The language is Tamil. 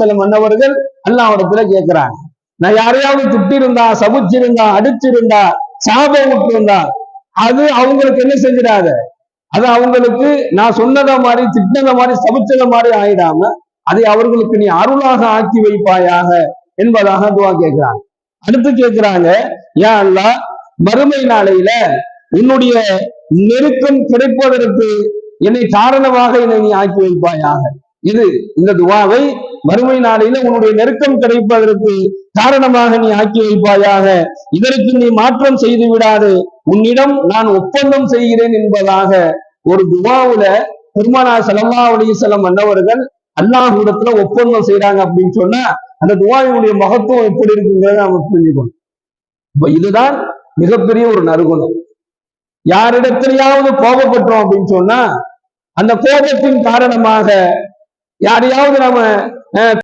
சில மன்னவர்கள் அல்லாவிடத்துல கேட்கிறாங்க. நான் யாரையாவது திட்டிருந்தா சபிச்சிருந்தா அடிச்சிருந்தா சாபம் விட்டிருந்தா அது அவங்களுக்கு என்ன செஞ்சிடாத? அது அவங்களுக்கு நான் சொன்னதை மாதிரி திட்டினதை மாதிரி சபிச்சத மாதிரி ஆயிடாம அதை அவர்களுக்கு நீ அருளாக ஆக்கி வைப்பாயாக என்பதாக துவா கேட்கிறாங்க. அடுத்து கேட்கிறாங்க ஏன் அல்லாஹ் மறுமை நாளையில உன்னுடைய நெருக்கம் கிடைப்பதற்கு என்னை காரணமாக என்னை நீ ஆக்கி வைப்பாயாக? இது இந்த துவாவை மறுமை நாளையில உன்னுடைய நெருக்கம் கிடைப்பதற்கு காரணமாக நீ ஆக்கி வைப்பாயாக. இதற்கு நீ மாற்றம் செய்து விடாது. உன்னிடம் நான் ஒப்பந்தம் செய்கிறேன் என்பதாக ஒரு துவாவுல பெருமானா சல்லா அலிசலம் அன்னவர்கள் அல்லாஹூடத்துல ஒப்பந்தம் செய்யறாங்க அப்படின்னு சொன்னா அந்த துவாவினுடைய மகத்துவம் எப்படி இருக்குங்கிறத நம்ம புரிஞ்சுக்கணும். இப்ப இதுதான் மிகப்பெரிய ஒரு நறுகுணம் யாரிடத்திலேயாவது கோபப்பட்டோம் அப்படின்னு சொன்னா அந்த கோபத்தின் காரணமாக யாரையாவது நம்ம